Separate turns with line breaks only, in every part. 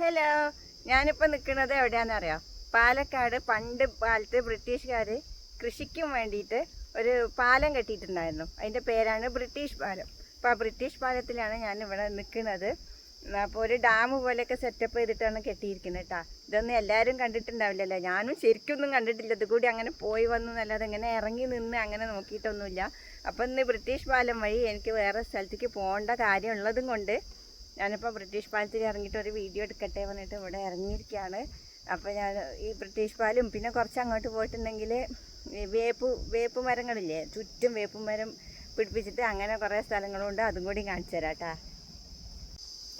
Hello ഞാനിപ്പോൾ നിൽക്കുന്നത് എവിടെയാണെന്നറിയാം പാലക്കാട്. പണ്ട് കാലത്ത് ബ്രിട്ടീഷുകാർ കൃഷിക്കും വേണ്ടിയിട്ട് ഒരു പാലം കെട്ടിയിട്ടുണ്ടായിരുന്നു. അതിന്റെ പേരാണ് ബ്രിട്ടീഷ് പാലം. അപ്പോൾ ആ ബ്രിട്ടീഷ് പാലത്തിലാണ് ഞാൻ ഇവിടെ നിൽക്കുന്നത് അപ്പോൾ ഒരു ഡാം പോലെയൊക്കെ സെറ്റപ്പ് ചെയ്തിട്ടാണ് കെട്ടിയിരിക്കുന്നത് കേട്ടോ ഇതൊന്നും എല്ലാവരും കണ്ടിട്ടുണ്ടാവില്ലല്ലോ. ഞാനും ശരിക്കൊന്നും കണ്ടിട്ടില്ല. ഇതുകൂടി അങ്ങനെ പോയി വന്നു എന്നല്ലാതെ ഇങ്ങനെ ഇറങ്ങി നിന്ന് അങ്ങനെ നോക്കിയിട്ടൊന്നുമില്ല. അപ്പോൾ ഇന്ന് ബ്രിട്ടീഷ് പാലം വഴി എനിക്ക് വേറെ സ്ഥലത്തേക്ക് പോകേണ്ട കാര്യമുള്ളതും കൊണ്ട് ഞാനിപ്പോൾ ബ്രിട്ടീഷ് പാലത്തിൽ ഇറങ്ങിയിട്ട് ഒരു വീഡിയോ എടുക്കട്ടെ പറഞ്ഞിട്ട് ഇവിടെ ഇറങ്ങിയിരിക്കുകയാണ്. അപ്പോൾ ഞാൻ ഈ ബ്രിട്ടീഷ് പാലും പിന്നെ കുറച്ച് അങ്ങോട്ട് പോയിട്ടുണ്ടെങ്കിൽ വേപ്പ് വേപ്പ് മരങ്ങളില്ലേ ചുറ്റും വേപ്പ് മരം പിടിപ്പിച്ചിട്ട് അങ്ങനെ കുറേ സ്ഥലങ്ങളുണ്ട് അതും കൂടി കാണിച്ചു തരാം കേട്ടാ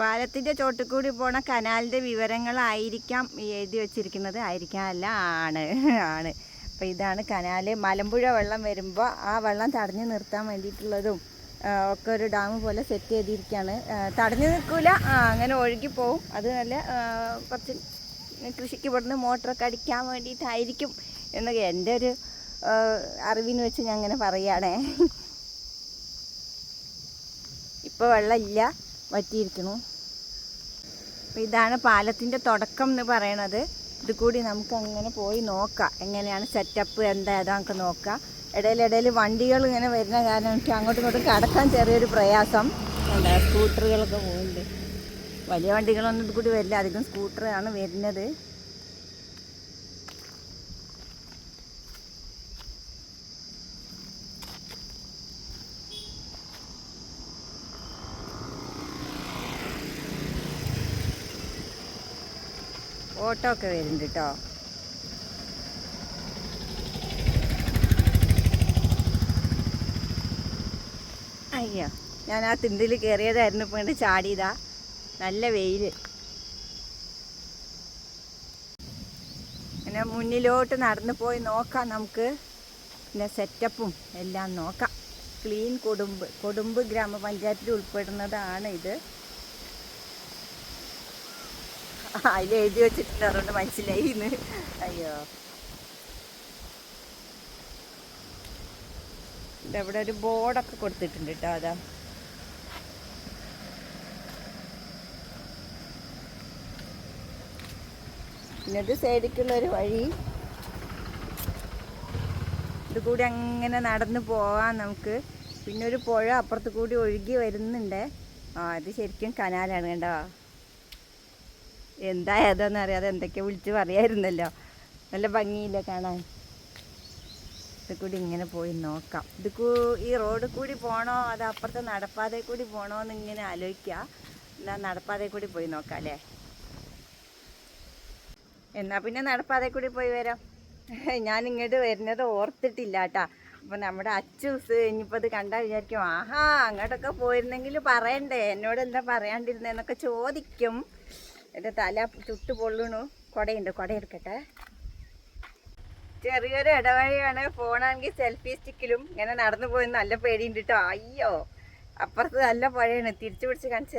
പാലത്തിന്റെ ചോട്ടിൽ കൂടി പോണ കനാലിന്റെ വിവരങ്ങളായിരിക്കാം എഴുതി വെച്ചിരിക്കുന്നത്. ആയിരിക്കാം അല്ല ആണ് ആണ്. അപ്പോൾ ഇതാണ് കനാൽ മലമ്പുഴ വെള്ളം വരുമ്പോൾ ആ വെള്ളം തടഞ്ഞു നിർത്താൻ വേണ്ടിയിട്ടുള്ളതും ഒക്കെ ഒരു ഡാം പോലെ സെറ്റ് ചെയ്തിരിക്കുകയാണ് തടഞ്ഞു നിൽക്കില്ല അങ്ങനെ ഒഴുകി പോവും. അത് നല്ല കുറച്ച് കൃഷിക്ക് ഇവിടുന്ന് മോട്ടറൊക്കെ അടിക്കാൻ വേണ്ടിയിട്ടായിരിക്കും എന്നൊക്കെ എന്റെ ഒരു അറിവിന് വെച്ച് ഞാൻ അങ്ങനെ പറയുകയാണേ. ഇപ്പോൾ വെള്ളമില്ല. വറ്റിയിരിക്കണു അപ്പോൾ ഇതാണ് പാലത്തിന്റെ തുടക്കം എന്ന് പറയണത്. ഇത് കൂടി നമുക്ക് അങ്ങനെ പോയി നോക്കാം. എങ്ങനെയാണ് സെറ്റപ്പ് എന്താ ഏതാ നമുക്ക് നോക്കാം. ഇടയിലിടയിൽ വണ്ടികൾ ഇങ്ങനെ വരുന്ന കാരണം എനിക്ക് അങ്ങോട്ടും ഇങ്ങോട്ടും കടക്കാൻ ചെറിയൊരു പ്രയാസം. എന്താ സ്കൂട്ടറുകളൊക്കെ പോകുന്നുണ്ട് വലിയ വണ്ടികളൊന്നും ഇത് കൂടി വരില്ല അധികം സ്കൂട്ടറാണ് വരുന്നത്. ഓട്ടോ ഒക്കെ വരുന്നുണ്ട് കേട്ടോ അയ്യോ ഞാൻ ആ തിണ്ടിൽ കയറിയതായിരുന്നു ഇപ്പോൾ ഇങ്ങോട്ട് ചാടിയതാ. നല്ല വെയിൽ പിന്നെ മുന്നിലോട്ട് നടന്നു പോയി നോക്കാം നമുക്ക്. പിന്നെ സെറ്റപ്പും എല്ലാം നോക്കാം. ക്ലീൻ കൊടുമ്പ് കൊടുമ്പ് ഗ്രാമപഞ്ചായത്തിൽ ഉൾപ്പെടുന്നതാണ് ഇത്. അതിൽ എഴുതി വെച്ചിട്ടുണ്ട്. അതുകൊണ്ട് മനസ്സിലായി അയ്യോ. ഇതവിടെ ഒരു ബോർഡൊക്കെ കൊടുത്തിട്ടുണ്ട് കേട്ടോ അതാ. പിന്നെ ഇത് സൈഡിക്കുള്ളൊരു വഴി. ഇത് കൂടി അങ്ങനെ നടന്നു പോവാം നമുക്ക്. പിന്നെ ഒരു പുഴ അപ്പുറത്ത് കൂടി ഒഴുകി വരുന്നുണ്ട്. ആ ഇത് ശരിക്കും കനാലാണ് കണ്ടോ? എന്താ ഏതാന്ന് അറിയാതെ എന്തൊക്കെ വിളിച്ച് പറയായിരുന്നല്ലോ. നല്ല ഭംഗിയില്ല കാണാൻ. ഇത് കൂടി ഇങ്ങനെ പോയി നോക്കാം. ഇത് ഈ റോഡ് കൂടി പോകണോ അത് അപ്പുറത്തെ നടപ്പാതെ കൂടി പോകണോ എന്ന് ഇങ്ങനെ ആലോചിക്കാം. എന്നാൽ നടപ്പാതെ കൂടി പോയി നോക്കാം അല്ലേ എന്നാ പിന്നെ നടപ്പാതെ കൂടി പോയി വരാം. ഞാൻ ഇങ്ങോട്ട് വരുന്നത് ഓർത്തിട്ടില്ല കേട്ടാ. അപ്പം നമ്മുടെ അച്ചൂസ് ഇനിയിപ്പോൾ അത് കണ്ടാൽ വിചാരിക്കും ആഹാ അങ്ങോട്ടൊക്കെ പോയിരുന്നെങ്കിൽ പറയണ്ടേ? എന്നോട് എന്താ പറയാണ്ടിരുന്നതെന്നൊക്കെ ചോദിക്കും. എന്റെ തല ചുട്ടു പൊള്ളണു. കുടയുണ്ട് കുട എടുക്കട്ടെ ചെറിയൊരു ഇടവഴിയാണ്. ഫോണാണെങ്കിൽ സെൽഫി സ്റ്റിക്കിലും ഇങ്ങനെ നടന്നു പോയി നല്ല പേടിയുണ്ട് കേട്ടോ അയ്യോ. അപ്പുറത്ത് നല്ല പുഴയാണ്. തിരിച്ചു പിടിച്ച് കാണിച്ചു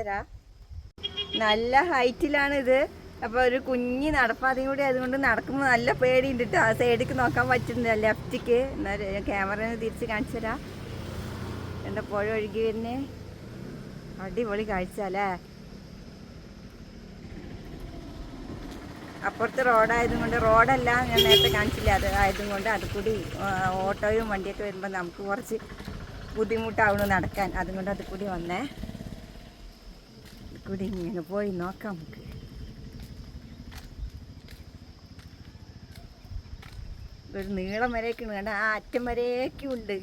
നല്ല ഹൈറ്റിലാണ് ഇത്. അപ്പോൾ ഒരു കുഞ്ഞി നടപ്പാതയും കൂടി അതുകൊണ്ട് നടക്കുമ്പോൾ നല്ല പേടിയുണ്ട് കേട്ടോ ആ സൈഡിലേക്ക് നോക്കാൻ പറ്റുന്നില്ല. ലെഫ്റ്റിക്ക് എന്നാൽ ക്യാമറ തിരിച്ച് കാണിച്ചു തരാം. എന്റെ പുഴ ഒഴുകി വരുന്നേ. അടിപൊളി കാഴ്ച അല്ലേ? അപ്പുറത്ത് റോഡായതും കൊണ്ട് റോഡല്ല ഞാൻ നേരത്തെ കാണിച്ചില്ല. അത് ആയതും കൊണ്ട് അത് കൂടി ഓട്ടോയും വണ്ടിയൊക്കെ വരുമ്പോൾ നമുക്ക് കുറച്ച് ബുദ്ധിമുട്ടാവണം നടക്കാൻ. അതുകൊണ്ട് അത് കൂടി വന്നേ കൂടി ഇങ്ങനെ പോയി നോക്കാം നമുക്ക്. ഒരു നീളം വരേക്കാണ് കണ്ട? ആ അറ്റം വരേക്കും ഉണ്ട്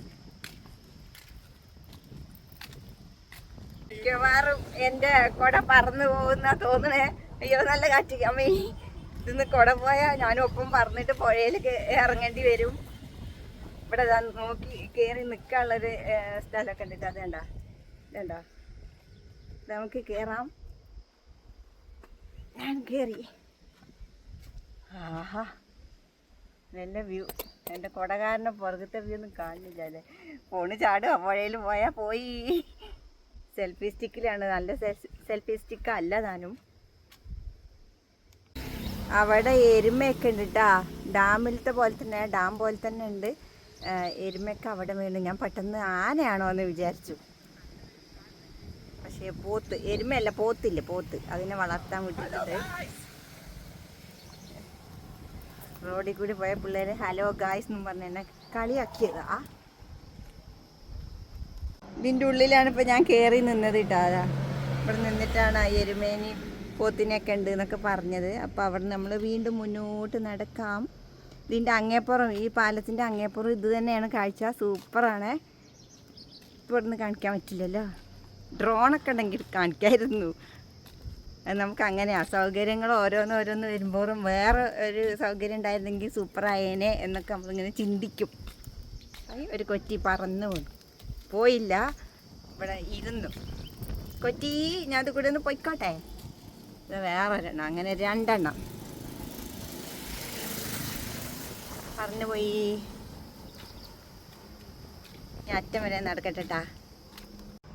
മിക്കവാറും എന്റെ കുട പറന്നു പോകുന്ന തോന്നണേ. അയ്യോ നല്ല കാറ്റ്. അമ്മേ. ഇതിന്ന് കുട പോയാൽ ഒപ്പം പറന്നിട്ട് പുഴയിലേക്ക് ഇറങ്ങേണ്ടി വരും. ഇവിടെ നോക്കി കയറി നിൽക്കാനുള്ളൊരു സ്ഥലമൊക്കെ ഉണ്ട് അത് കണ്ട ഇതുണ്ടോ? നമുക്ക് കയറാം ഞാൻ കയറി ആഹാ. നല്ല വ്യൂ. എന്റെ കുടകാരനെ പുറകത്തെ വ്യൂ ഒന്നും കാണില്ല അല്ലേ? ഫോണ് ചാടുക പുഴയിൽ പോയാൽ പോയി. സെൽഫി സ്റ്റിക്കിലാണ്. നല്ല സെൽഫി സ്റ്റിക്ക് അല്ല താനും. അവിടെ എരുമയൊക്കെ ഉണ്ട് കേട്ടാ ഡാമിലത്തെ പോലെ തന്നെ ഡാം പോലെ തന്നെ ഉണ്ട്. എരുമയൊക്കെ അവിടെ വീണ്. ഞാൻ പെട്ടെന്ന് ആനയാണോ എന്ന് വിചാരിച്ചു. പക്ഷെ പോത്ത് എരുമയല്ല പോത്തില്ല പോത്ത്. അതിനെ വളർത്താൻ വിട്ടിട്ടുണ്ട്. റോഡിൽ കൂടി പോയ പിള്ളേര് ഹലോ ഗായ്സ് എന്നും പറഞ്ഞ് എന്നെ കളിയാക്കിയതാ. ഇതിന്റെ ഉള്ളിലാണ് ഇപ്പം ഞാൻ കയറി നിന്നത് കേട്ടോ അതാ ഇവിടെ നിന്നിട്ടാണ് ആ എരുമേനി പോത്തിനെയൊക്കെ ഉണ്ട് എന്നൊക്കെ പറഞ്ഞത്. അപ്പോൾ അവിടെ നമ്മൾ വീണ്ടും മുന്നോട്ട് നടക്കാം. ഇതിന്റെ അങ്ങേപ്പുറം ഈ പാലത്തിന്റെ അങ്ങേപ്പുറം ഇത് തന്നെയാണ് കാഴ്ച. സൂപ്പറാണ്. ഇവിടുന്ന് കാണിക്കാൻ പറ്റില്ലല്ലോ. ഡ്രോണൊക്കെ ഉണ്ടെങ്കിൽ കാണിക്കായിരുന്നു. നമുക്ക് അങ്ങനെയാണ് സൗകര്യങ്ങൾ ഓരോന്ന് ഓരോന്ന് വരുമ്പോഴും വേറെ ഒരു സൗകര്യം ഉണ്ടായിരുന്നെങ്കിൽ സൂപ്പറായേനെ എന്നൊക്കെ നമ്മളിങ്ങനെ ചിന്തിക്കും. ഒരു കൊറ്റി പറന്നു പോയി. പോയില്ല. ഇവിടെ ഇരുന്നു. കൊറ്റി ഞാൻ അത് കൂടെ ഒന്ന് പൊയ്ക്കോട്ടെ? ഇത് വേറൊരെണ്ണം. അങ്ങനെ രണ്ടെണ്ണം. പറഞ്ഞു പോയി. ഞാൻ അറ്റം വരെ നടക്കട്ടെട്ടാ.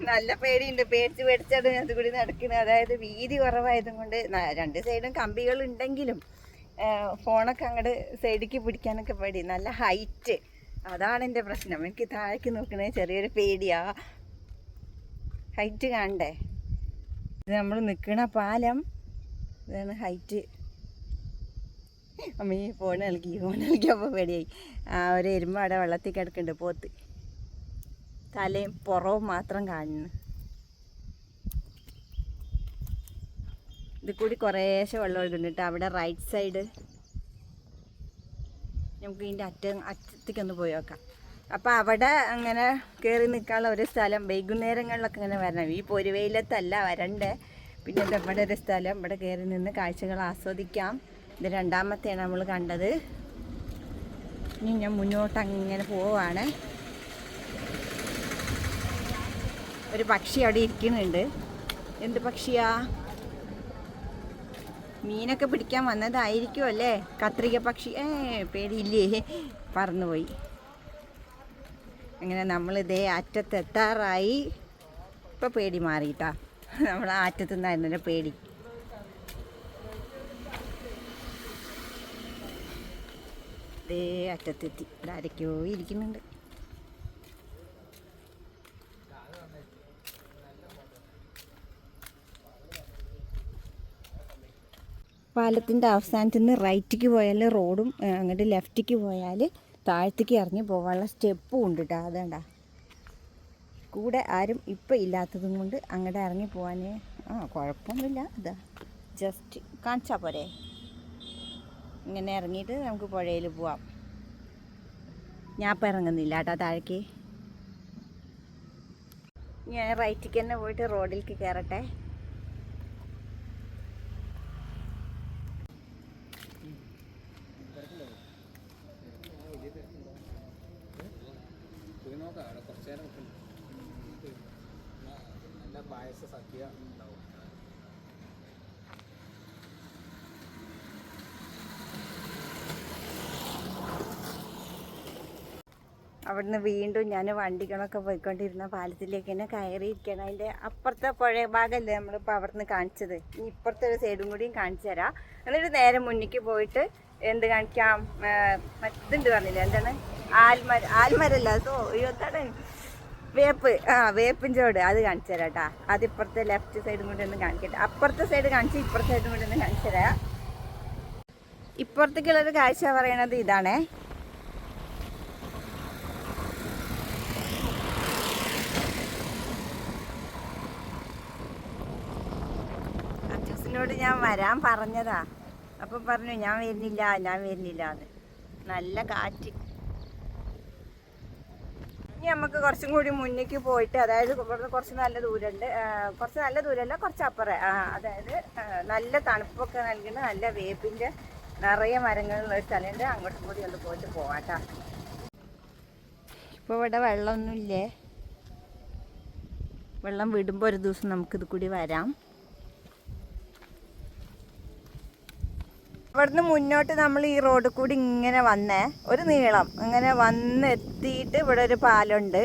നല്ല പേടിയുണ്ട്. പേടിച്ച് പേടിച്ചാണ് ഞാൻ കൂടി നടക്കുന്നത്. അതായത് വീതി കുറവായതും കൊണ്ട് രണ്ട് സൈഡും കമ്പികൾ ഉണ്ടെങ്കിലും ഫോണൊക്കെ അങ്ങോട്ട് സൈഡിലേക്ക് പിടിക്കാനൊക്കെ പേടി. നല്ല ഹൈറ്റ്. അതാണ് എന്റെ പ്രശ്നം. എനിക്ക് താഴേക്ക് നോക്കണേ ചെറിയൊരു പേടിയാ. ഹൈറ്റ് കാണണ്ടേ? ഇത് നമ്മൾ നിൽക്കുന്ന പാലം ഇതാണ് ഹൈറ്റ്. അമ്മീ ഫോൺ നൽകി ഫോൺ നൽകിയപ്പോൾ പേടിയായി ആ ഒരു എരുമ്പ് അവിടെ വെള്ളത്തിൽ കിടക്കുന്നുണ്ട് പോത്ത്. തലയും പുറവും മാത്രം കാണുന്നു. ഇത് കൂടി കുറേശ്ശെ വെള്ളം ഒഴുകുന്നുണ്ട് അവിടെ റൈറ്റ് സൈഡ് നമുക്ക് ഇതിന്റെ അറ്റ അറ്റത്തേക്കൊന്ന് പോയി നോക്കാം. അപ്പോൾ അവിടെ അങ്ങനെ കയറി നിൽക്കാനുള്ള ഒരു സ്ഥലം വൈകുന്നേരങ്ങളിലൊക്കെ ഇങ്ങനെ വരണം. ഈ പൊരുവയിലത്തല്ല വരണ്ടേ. പിന്നെ ഇത് ഇവിടെ ഒരു സ്ഥലം. ഇവിടെ കയറി നിന്ന് കാഴ്ചകൾ ആസ്വദിക്കാം. ഇത് രണ്ടാമത്തെയാണ് നമ്മൾ കണ്ടത്. ഇനി ഞാൻ മുന്നോട്ട് അങ്ങനെ പോവാണ്. ഒരു പക്ഷി അവിടെ ഇരിക്കുന്നുണ്ട്. എന്ത് പക്ഷിയാ? മീനൊക്കെ പിടിക്കാൻ വന്നതായിരിക്കും അല്ലേ? കത്രിക പക്ഷി. ഏ പേടിയില്ലേ? പറന്നുപോയി. അങ്ങനെ നമ്മളിതേ അറ്റത്തെത്താറായി. ഇപ്പം പേടി മാറിയിട്ടാ. നമ്മൾ ആറ്റത്തു നിന്നായിരുന്നു പേടി. ഇതേ അറ്റത്തെത്തി. ഇവിടെ ആരൊക്കെയോ ഇരിക്കുന്നുണ്ട്. പാലത്തിന്റെ അവസാനത്തു നിന്ന് റൈറ്റിക്ക് പോയാൽ റോഡും അങ്ങോട്ട് ലെഫ്റ്റിക്ക് പോയാൽ താഴത്തേക്ക് ഇറങ്ങി പോകാനുള്ള സ്റ്റെപ്പും ഉണ്ട് കേട്ടോ അതേണ്ട. കൂടെ ആരും ഇപ്പം ഇല്ലാത്തതും കൊണ്ട് അങ്ങോട്ട് ഇറങ്ങി പോകാൻ ആ കുഴപ്പമൊന്നുമില്ല അതാ ജസ്റ്റ് കാണിച്ചാൽ പോരെ. ഇങ്ങനെ ഇറങ്ങിയിട്ട് നമുക്ക് പുഴയിൽ പോവാം. ഞാൻ ഇപ്പം ഇറങ്ങുന്നില്ല കേട്ടോ താഴേക്ക്. ഞാൻ റൈറ്റിക്ക് തന്നെ പോയിട്ട് റോഡിലേക്ക് കയറട്ടെ
പോയി നോക്കാം അവിടെ കുറച്ച് നേരം നിൽക്കണം നല്ല പായസ സദ്യ ഉണ്ടാവും
അവിടുന്ന് വീണ്ടും ഞാൻ വണ്ടികളൊക്കെ പോയിക്കൊണ്ടിരുന്ന പാലത്തിലേക്ക് തന്നെ കയറിയിരിക്കണം അതിന്റെ അപ്പുറത്തെ പുഴ ഭാഗമല്ലേ നമ്മളിപ്പോൾ അവിടുന്ന് കാണിച്ചത്? ഇനി ഇപ്പുറത്തെ ഒരു സൈഡും കൂടിയും കാണിച്ചു തരാം. എന്നിട്ട് നേരെ മുന്നിക്ക് പോയിട്ട് എന്ത് കാണിക്കാം? മറ്റുണ്ട് പറഞ്ഞില്ല? എന്താണ്? ആൽമര ആൽമരല്ല സോ എന്താണ്? വേപ്പ്. ആ വേപ്പിൻ ചോട്. അത് കാണിച്ചു തരാം കേട്ടാ. അത് ഇപ്പുറത്തെ ലെഫ്റ്റ് സൈഡും കൂടി ഒന്ന് കാണിക്കട്ടെ. അപ്പുറത്തെ സൈഡ് കാണിച്ച് ഇപ്പുറത്തെ സൈഡും കൂടി ഒന്ന് കാണിച്ചു തരാം. ഇപ്പുറത്തേക്കുള്ളൊരു കാഴ്ച പറയണത് ഇതാണേ. ഞാൻ വരാൻ പറഞ്ഞതാ. അപ്പം പറഞ്ഞു ഞാൻ വരുന്നില്ല ഞാൻ വരുന്നില്ല എന്ന്. നല്ല കാറ്റ്. ഇനി നമുക്ക് കുറച്ചും കൂടി മുന്നേക്ക് പോയിട്ട് അതായത് ഇവിടുന്ന് കുറച്ച് നല്ല ദൂരമുണ്ട് കുറച്ച് നല്ല ദൂരമല്ല കുറച്ച് അപ്പുറം അതായത് നല്ല തണുപ്പൊക്കെ നൽകുന്ന നല്ല വേപ്പിന്റെ നിറയെ മരങ്ങളുള്ള ഒരു സ്ഥലമുണ്ട്. അങ്ങോട്ടും കൂടി ഒന്ന് പോയിട്ട് പോവാട്ടാ. ഇപ്പോൾ ഇവിടെ വെള്ളമൊന്നുമില്ലേ? വെള്ളം വിടുമ്പോൾ ഒരു ദിവസം നമുക്കിത് കൂടി വരാം. ഇവിടുന്ന് മുന്നോട്ട് നമ്മൾ ഈ റോഡ് കൂടി ഇങ്ങനെ വന്നേ. ഒരു നീളം. അങ്ങനെ വന്ന് എത്തിയിട്ട് ഇവിടെ ഒരു പാലുണ്ട്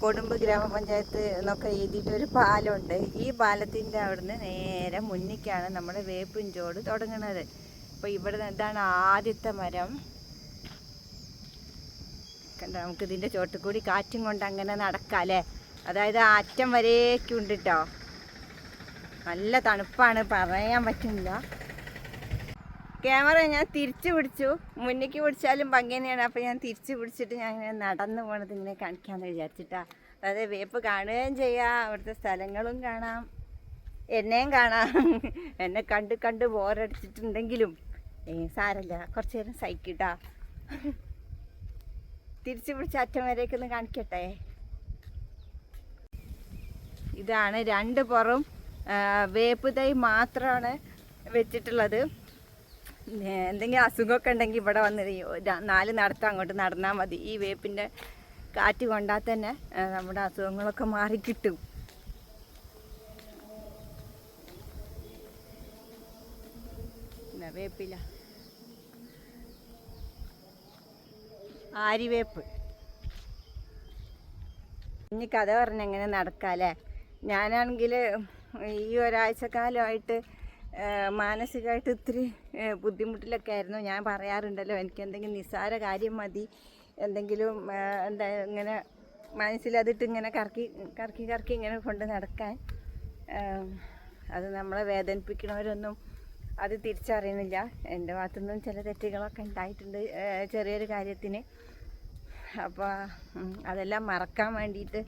കൊടുമ്പ് ഗ്രാമപഞ്ചായത്ത് എന്നൊക്കെ എഴുതിയിട്ട് ഒരു പാലമുണ്ട്. ഈ പാലത്തിന്റെ അവിടുന്ന് നേരെ മുന്നിക്കാണ് നമ്മുടെ വേപ്പിൻചോട് തുടങ്ങുന്നത് അപ്പോൾ ഇവിടെ ഇതാണ് ആദ്യത്തെ മരം. കണ്ട? നമുക്ക് ഇതിന്റെ ചോട്ടിൽ കൂടി കാറ്റും കൊണ്ട് അങ്ങനെ നടക്കാം അല്ലേ? അതായത് അറ്റം വരേക്കുണ്ട് കേട്ടോ നല്ല തണുപ്പാണ്. പറയാൻ പറ്റുന്നില്ല ക്യാമറ ഞാൻ തിരിച്ചു പിടിച്ചു. മുന്നിക്ക് പിടിച്ചാലും ഭംഗി തന്നെയാണ് അപ്പോൾ ഞാൻ തിരിച്ചു പിടിച്ചിട്ട് ഞാൻ ഇങ്ങനെ നടന്നു പോണത് ഇങ്ങനെ കാണിക്കാമെന്ന് വിചാരിച്ചിട്ടാ. അതായത് വേപ്പ് കാണുകയും ചെയ്യാം. അവിടുത്തെ സ്ഥലങ്ങളും കാണാം. എന്നെയും കാണാം. എന്നെ കണ്ട് കണ്ട് ബോറടിച്ചിട്ടുണ്ടെങ്കിലും. ഏ സാരല്ല. കുറച്ച് നേരം സഹിക്കട്ടാ. തിരിച്ചു പിടിച്ച അറ്റം വരേക്ക് ഒന്ന് കാണിക്കട്ടെ? ഇതാണ് രണ്ട് പുറം വേപ്പ് തൈ മാത്രമാണ് വെച്ചിട്ടുള്ളത്. എന്തെങ്കിലും അസുഖമൊക്കെ ഉണ്ടെങ്കിൽ ഇവിടെ വന്ന് നാല് നടത്തം അങ്ങോട്ട് നടന്നാൽ മതി. ഈ വേപ്പിന്റെ കാറ്റ് കൊണ്ടാൽ തന്നെ നമ്മുടെ അസുഖങ്ങളൊക്കെ മാറിക്കിട്ടും വേപ്പില്ല. വേപ്പില ആരിവേപ്പ്. ഇനി കഥ പറഞ്ഞെങ്ങനെ നടക്കാല്ലേ ഞാനാണെങ്കിൽ ഈ ഒരാഴ്ചക്കാലമായിട്ട് മാനസികമായിട്ട് ഇത്തിരി ബുദ്ധിമുട്ടിലൊക്കെ ആയിരുന്നു. ഞാൻ പറയാറുണ്ടല്ലോ എനിക്ക് എന്തെങ്കിലും നിസ്സാര കാര്യം മതി എന്തെങ്കിലും എന്താ ഇങ്ങനെ മനസ്സിലതിട്ട് ഇങ്ങനെ കറക്കി കറക്കി കറക്കി ഇങ്ങനെ കൊണ്ട് നടക്കാൻ അത് നമ്മളെ വേദനിപ്പിക്കണവരൊന്നും അത് തിരിച്ചറിയുന്നില്ല. എന്റെ ഭാഗത്തുനിന്നും ചില തെറ്റുകളൊക്കെ ഉണ്ടായിട്ടുണ്ട് ചെറിയൊരു കാര്യത്തിന്. അപ്പോൾ അതെല്ലാം മറക്കാൻ വേണ്ടിയിട്ട്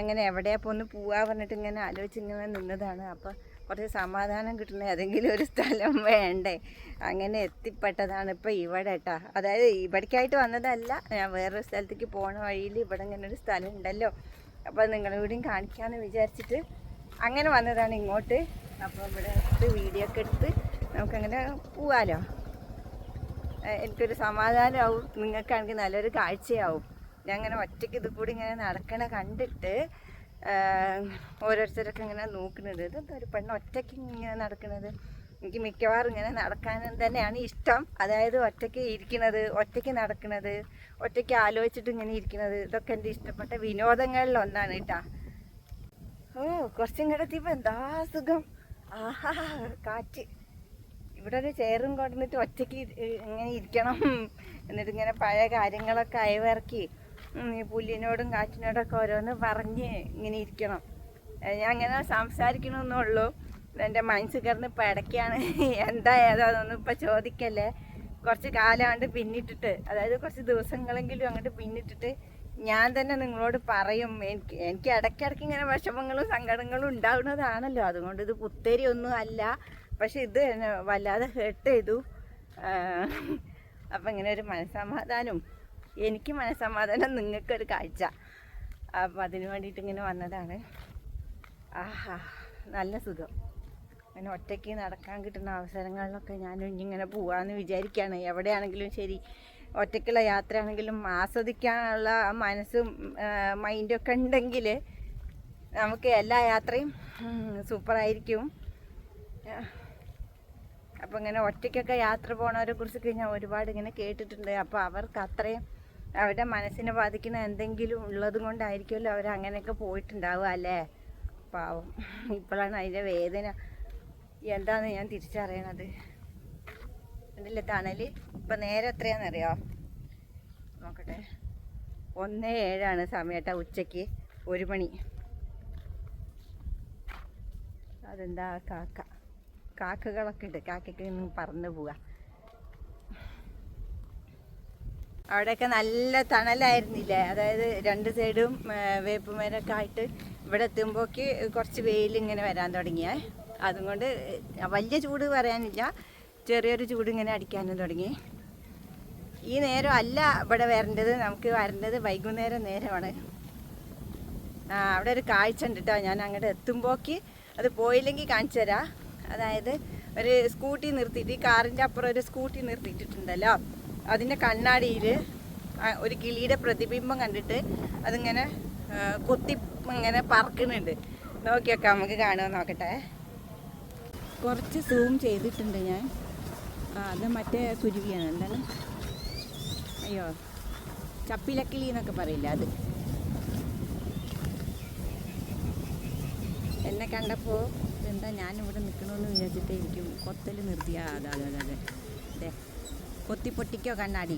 അങ്ങനെ എവിടെയാ പോന്ന് പോവാ പറഞ്ഞിട്ട് ഇങ്ങനെ ആലോചിച്ച് ഇങ്ങനെ നിന്നതാണ്. അപ്പോൾ കുറച്ച് സമാധാനം കിട്ടുന്ന ഏതെങ്കിലും ഒരു സ്ഥലം വേണ്ടേ. അങ്ങനെ എത്തിപ്പെട്ടതാണ് ഇപ്പോൾ ഇവിടെ കേട്ടോ അതായത് ഇവിടേക്കായിട്ട് വന്നതല്ല ഞാൻ വേറൊരു സ്ഥലത്തേക്ക് പോണ വഴിയിൽ ഇവിടെ ഇങ്ങനെ ഒരു സ്ഥലം ഉണ്ടല്ലോ. അപ്പോൾ നിങ്ങളൂടെയും കാണിക്കാമെന്ന് വിചാരിച്ചിട്ട് അങ്ങനെ വന്നതാണ് ഇങ്ങോട്ട്. അപ്പോൾ ഇവിടെ വീഡിയോ ഒക്കെ എടുത്ത് നമുക്കങ്ങനെ പോവാലോ. എനിക്കൊരു സമാധാനമാവും. നിങ്ങൾക്കാണെങ്കിൽ നല്ലൊരു കാഴ്ചയാവും. ഞാൻ അങ്ങനെ ഒറ്റയ്ക്ക് ഇത് കൂടി ഇങ്ങനെ നടക്കണ കണ്ടിട്ട് ഓരോരുത്തരൊക്കെ ഇങ്ങനെ നോക്കുന്നുണ്ട് ഇതെന്താ ഒരു പെണ്ണ് ഒറ്റയ്ക്ക് ഇങ്ങനെ നടക്കുന്നത്? എനിക്ക് മിക്കവാറും ഇങ്ങനെ നടക്കാൻ തന്നെയാണ് ഇഷ്ടം. അതായത് ഒറ്റയ്ക്ക് ഇരിക്കുന്നത് ഒറ്റയ്ക്ക് നടക്കുന്നത് ഒറ്റയ്ക്ക് ആലോചിച്ചിട്ട് ഇങ്ങനെ ഇരിക്കുന്നത് ഇതൊക്കെ എന്റെ ഇഷ്ടപ്പെട്ട വിനോദങ്ങളിൽ ഒന്നാണ് കേട്ടാ. ഓ കുറച്ചും കിടത്തിയപ്പോൾ എന്താ സുഖം? ആഹാ കാറ്റ്. ഇവിടെ ഒരു ചെയറും കൊണ്ടുവന്നിട്ട് ഒറ്റയ്ക്ക് ഇങ്ങനെ ഇരിക്കണം. എന്നിട്ട് ഇങ്ങനെ പഴയ കാര്യങ്ങളൊക്കെ അയവിറക്കി. ഈ പുല്ലിനോടും കാറ്റിനോടൊക്കെ ഓരോന്ന് പറഞ്ഞ് ഇങ്ങനെ ഇരിക്കണം. ഞാൻ അങ്ങനെ സംസാരിക്കണമെന്നുള്ളൂ എന്റെ മനസ്സ് കിടന്ന് പടക്കാണ്. എന്താ ഏതാണെന്നൊന്നും ഇപ്പം ചോദിക്കല്ലേ? കുറച്ച് കാലമാണ്ട് പിന്നിട്ടിട്ട് അതായത് കുറച്ച് ദിവസങ്ങളെങ്കിലും അങ്ങോട്ട് പിന്നിട്ടിട്ട് ഞാൻ തന്നെ നിങ്ങളോട് പറയും. എനിക്ക് എനിക്ക് ഇടയ്ക്കിടയ്ക്ക് ഇങ്ങനെ വിഷമങ്ങളും സങ്കടങ്ങളും ഉണ്ടാവുന്നതാണല്ലോ. അതുകൊണ്ട് ഇത് പുത്തേരി ഒന്നും അല്ല. പക്ഷെ ഇത് വല്ലാതെ ഹേർട്ട് ചെയ്തു. അപ്പം ഇങ്ങനെ ഒരു മനസ്സമാധാനം. എനിക്ക് മനസ്സമാധാനം നിങ്ങൾക്കൊരു കാഴ്ച. അപ്പം അതിന് വേണ്ടിയിട്ട് ഇങ്ങനെ വന്നതാണ്. ആഹാ നല്ല സുഖം. അങ്ങനെ ഒറ്റയ്ക്ക് നടക്കാൻ കിട്ടുന്ന അവസരങ്ങളിലൊക്കെ ഞാൻ ഇങ്ങനെ പോവാന്ന് വിചാരിക്കുകയാണ്. എവിടെയാണെങ്കിലും ശരി ഒറ്റയ്ക്കുള്ള യാത്രയാണെങ്കിലും ആസ്വദിക്കാനുള്ള മനസ്സും മൈൻഡൊക്കെ ഉണ്ടെങ്കിൽ നമുക്ക് എല്ലാ യാത്രയും സൂപ്പറായിരിക്കും അപ്പോൾ ഇങ്ങനെ ഒറ്റയ്ക്കൊക്കെ യാത്ര പോണവരെ കുറിച്ചൊക്കെ ഞാൻ ഒരുപാട് ഇങ്ങനെ കേട്ടിട്ടുണ്ട്. അപ്പോൾ അവർക്ക് അത്രയും അവരുടെ മനസ്സിനെ ബാധിക്കുന്ന എന്തെങ്കിലും ഉള്ളത് കൊണ്ടായിരിക്കുമല്ലോ അവർ അങ്ങനെയൊക്കെ പോയിട്ടുണ്ടാവുക അല്ലേ? പാവം. ഇപ്പോഴാണ് അതിന്റെ വേദന. എന്താന്ന് ഞാൻ തിരിച്ചറിയണത്? കണ്ടില്ലേ തണൽ? ഇപ്പം നേരെ എത്രയാണെന്നറിയോ? നോക്കട്ടെ. ഒന്ന് ഏഴാണ് സമയട്ട ഉച്ചയ്ക്ക്. ഒരു മണി. അതെന്താ കാക്ക? കാക്കകളൊക്കെ ഉണ്ട്. കാക്കയ്ക്ക് ഇന്ന് പറന്ന് പോവാ. അവിടെയൊക്കെ നല്ല തണലായിരുന്നില്ലേ? അതായത് രണ്ട് സൈഡും വേപ്പുമരൊക്കെ ആയിട്ട് ഇവിടെ എത്തുമ്പോഴേക്ക് കുറച്ച് വെയിൽ ഇങ്ങനെ വരാൻ തുടങ്ങിയേ അതുകൊണ്ട് വലിയ ചൂട് പറയാനില്ല. ചെറിയൊരു ചൂട് ഇങ്ങനെ അടിക്കാനും തുടങ്ങി. ഈ നേരം അല്ല ഇവിടെ വരേണ്ടത്. നമുക്ക് വരേണ്ടത് വൈകുന്നേരം നേരമാണ്. ആ അവിടെ ഒരു കാഴ്ച ഉണ്ട് കേട്ടോ ഞാൻ അങ്ങോട്ട് എത്തുമ്പോഴേക്ക് അത് പോയില്ലെങ്കിൽ കാണിച്ചു തരാം. അതായത് ഒരു സ്കൂട്ടി നിർത്തിയിട്ട് കാറിന്റെ അപ്പുറം ഒരു സ്കൂട്ടി നിർത്തിയിട്ടിട്ടുണ്ടല്ലോ. അതിന്റെ കണ്ണാടിയിൽ ഒരു കിളിയുടെ പ്രതിബിംബം കണ്ടിട്ട് അതിങ്ങനെ കൊത്തി ഇങ്ങനെ പറക്കുന്നുണ്ട്. നോക്കിയൊക്കെ നമുക്ക് കാണുമെന്ന് നോക്കട്ടെ. കുറച്ച് സൂം ചെയ്തിട്ടുണ്ട് ഞാൻ. അത് മറ്റേ കുരുവിയാണ് എന്താണ്? അയ്യോ ചപ്പിലക്കിളി എന്നൊക്കെ പറയില്ല അത്? എന്നെ കണ്ടപ്പോൾ എന്താ ഞാനിവിടെ നിൽക്കണമെന്ന് വിചാരിച്ചിട്ടേ ഇരിക്കും. കൊത്തൽ നിർത്തിയാ അതെ അതെ അതെ അതെ. കൊത്തി പൊട്ടിക്കോ കണ്ണാടി?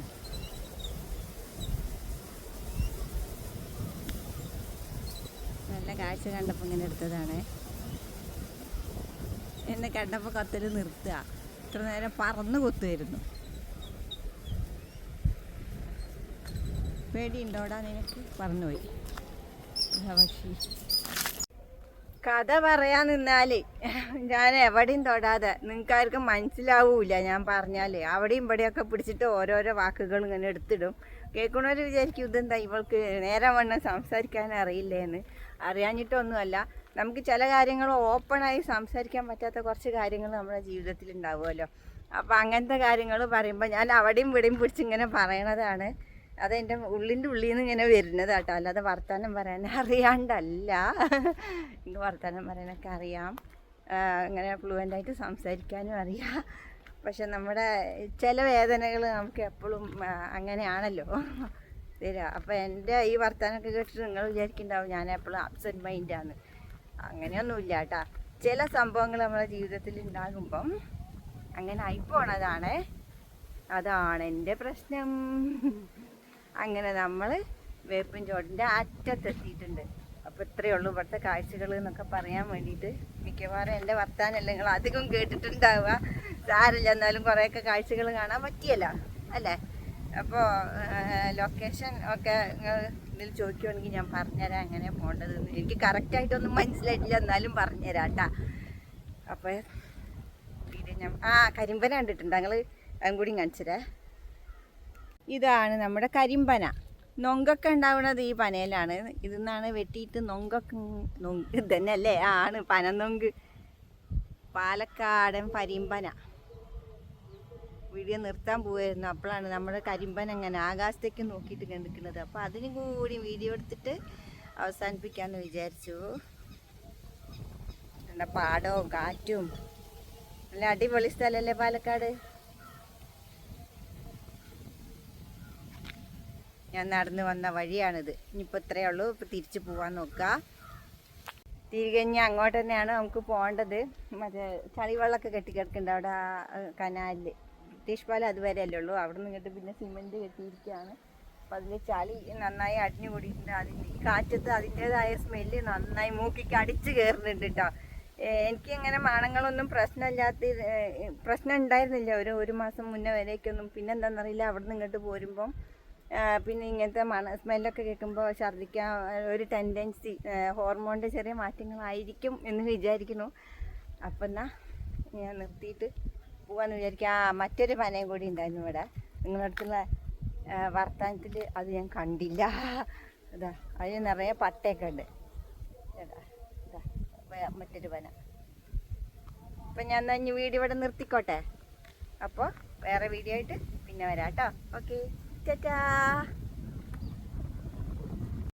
നല്ല കാഴ്ച കണ്ടപ്പോൾ ഇങ്ങനെ എടുത്തതാണ്. എന്നെ കണ്ടപ്പോൾ കത്തൽ നിർത്തുക. ഇത്ര നേരം പറന്ന് കൊത്തുമായിരുന്നു പേടിയുണ്ടോടാ നിനക്ക്? പറഞ്ഞുപോയി. പക്ഷി. കഥ പറയാൻ നിന്നാൽ ഞാൻ എവിടെയും തൊടാതെ നിങ്ങൾക്ക് ആർക്കും മനസ്സിലാവൂല ഞാൻ പറഞ്ഞാലേ. അവിടെയും ഇവിടെയൊക്കെ പിടിച്ചിട്ട് ഓരോരോ വാക്കുകൾ ഇങ്ങനെ എടുത്തിടും. കേൾക്കണവർ വിചാരിക്കും ഇതെന്താ ഇവൾക്ക് നേരെ വണ്ണം സംസാരിക്കാൻ അറിയില്ലേന്ന്. അറിയാഞ്ഞിട്ടൊന്നുമല്ല നമുക്ക് ചില കാര്യങ്ങൾ ഓപ്പണായി സംസാരിക്കാൻ പറ്റാത്ത കുറച്ച് കാര്യങ്ങൾ നമ്മുടെ ജീവിതത്തിൽ ഉണ്ടാവുമല്ലോ അപ്പോൾ അങ്ങനത്തെ കാര്യങ്ങൾ പറയുമ്പോൾ ഞാൻ അവിടെയും ഇവിടെയും പിടിച്ചിങ്ങനെ പറയണതാണ്. അതെന്റെ ഉള്ളിന്റെ ഉള്ളിൽ നിന്ന് ഇങ്ങനെ വരുന്നത് കേട്ടോ അല്ലാതെ വർത്തമാനം പറയാൻ അറിയാണ്ടല്ല. എനിക്ക് വർത്തമാനം പറയാനൊക്കെ അറിയാം. ഇങ്ങനെ ഫ്ലുവന്റായിട്ട് സംസാരിക്കാനും അറിയാം. പക്ഷെ നമ്മുടെ ചില വേദനകൾ നമുക്ക് എപ്പോഴും അങ്ങനെയാണല്ലോ. ശരിയാ അപ്പോൾ എന്റെ ഈ വർത്തമാനമൊക്കെ കേട്ടിട്ട് നിങ്ങൾ വിചാരിക്കുന്നുണ്ടാവും ഞാൻ എപ്പോഴും അബ്സെന്റ് മൈൻഡാണ് അങ്ങനെയൊന്നുമില്ല കേട്ടാ. ചില സംഭവങ്ങൾ നമ്മുടെ ജീവിതത്തിൽ ഉണ്ടാകുമ്പം അങ്ങനെ ആയിപ്പോണതാണേ അതാണ് എന്റെ പ്രശ്നം. അങ്ങനെ നമ്മൾ വേപ്പിൻ ചോട്ടിന്റെ അറ്റത്തെത്തിയിട്ടുണ്ട്. അപ്പോൾ ഇത്രയേ ഉള്ളൂ ഇവിടുത്തെ കാഴ്ചകൾ എന്നൊക്കെ പറയാൻ വേണ്ടിയിട്ട്. മിക്കവാറും എന്റെ വർത്താനല്ല നിങ്ങൾ അധികം കേട്ടിട്ടുണ്ടാവുക. സാരില്ല എന്നാലും കുറേയൊക്കെ കാഴ്ചകൾ കാണാൻ പറ്റിയല്ല അല്ലേ? അപ്പോൾ ലൊക്കേഷൻ ഒക്കെ നിങ്ങൾ ഇതിൽ ചോദിക്കുവാണെങ്കിൽ ഞാൻ പറഞ്ഞുതരാം എങ്ങനെ പോകേണ്ടത്. എനിക്ക് കറക്റ്റായിട്ടൊന്നും മനസ്സിലായിട്ടില്ല എന്നാലും പറഞ്ഞുതരാം കേട്ടാ. അപ്പോൾ ഇത് ഞാൻ ആ കരിമ്പന കണ്ടിട്ടുണ്ട്? ഞങ്ങൾ അതും കൂടി കാണിച്ചതേ ഇതാണ് നമ്മുടെ കരിമ്പന. നൊങ്കൊക്കെ ഉണ്ടാവുന്നത് ഈ പനയിലാണ്. ഇതിൽ നിന്നാണ് വെട്ടിയിട്ട് നൊങ്കൊക്കെ നൊങ്ക് ഇത് തന്നെ അല്ലേ ആ ആണ് പനനൊങ്ക് പാലക്കാടൻ പരിമ്പന വീഡിയോ നിർത്താൻ പോവായിരുന്നു. അപ്പോഴാണ് നമ്മുടെ കരിമ്പന അങ്ങനെ ആകാശത്തേക്ക് നോക്കിയിട്ട് കണ്ടിരിക്കുന്നത് അപ്പോൾ അതിനും കൂടി വീഡിയോ എടുത്തിട്ട് അവസാനിപ്പിക്കാമെന്ന് വിചാരിച്ചു. നല്ല പാടവും കാറ്റും. നല്ല അടിപൊളി സ്ഥലമല്ലേ പാലക്കാട്? ഞാൻ നടന്നു വന്ന വഴിയാണിത്. ഇനിയിപ്പോൾ ഇത്രയേ ഉള്ളൂ. ഇപ്പോൾ തിരിച്ചു പോകാൻ നോക്കുക തിരികഞ്ഞ് അങ്ങോട്ട് തന്നെയാണ് നമുക്ക് പോകേണ്ടത്. മറ്റേ ചളിവെള്ളമൊക്കെ കെട്ടിക്കിടക്കുന്നുണ്ട് അവിടെ കനാലിൽ ബ്രിട്ടീഷ് പാലം അതുവരെ അല്ലേ ഉള്ളൂ. അവിടെ നിന്ന് ഇങ്ങോട്ട് പിന്നെ സിമെന്റ് കെട്ടിയിരിക്കുകയാണ്. അപ്പോൾ അതിൽ ചളി നന്നായി അടിഞ്ഞു കൂടിയിട്ടുണ്ട്. അതിന്റെ ഈ കാറ്റത്ത് അതിന്റേതായ സ്മെല്ല് നന്നായി മൂക്കിക്ക് അടിച്ച് കയറുന്നുണ്ട് കേട്ടോ എനിക്ക് ഇങ്ങനെ മണങ്ങളൊന്നും പ്രശ്നമില്ലാത്ത പ്രശ്നം ഉണ്ടായിരുന്നില്ല. ഒരു ഒരു മാസം മുന്നേ വരേക്കൊന്നും പിന്നെ എന്താണെന്നറിയില്ല അവിടെ നിന്ന് ഇങ്ങോട്ട് പോരുമ്പം പിന്നെ ഇങ്ങനത്തെ മണ സ്മെല്ലൊക്കെ കേൾക്കുമ്പോൾ ഛർദ്ദിക്കാൻ ഒരു ടെൻഡൻസി ഹോർമോണിന്റെ ചെറിയ മാറ്റങ്ങളായിരിക്കും എന്ന് വിചാരിക്കുന്നു. അപ്പം എന്നാ ഞാൻ നിർത്തിയിട്ട് പോവാന്ന് വിചാരിക്കുക ആ മറ്റൊരു പനയും കൂടി ഉണ്ടായിരുന്നു ഇവിടെ. നിങ്ങളുടെ അടുത്തുള്ള വർത്തമാനത്തിൽ അത് ഞാൻ കണ്ടില്ല. അതാ അതിന് നിറയെ പട്ടയൊക്കെ ഉണ്ട് മറ്റൊരു പന. അപ്പം ഞാൻ ഇനി വീഡിയോ ഇവിടെ നിർത്തിക്കോട്ടെ. അപ്പോൾ വേറെ വീഡിയോ ആയിട്ട് പിന്നെ വരാം കേട്ടോ ഓക്കെ. Ta-da!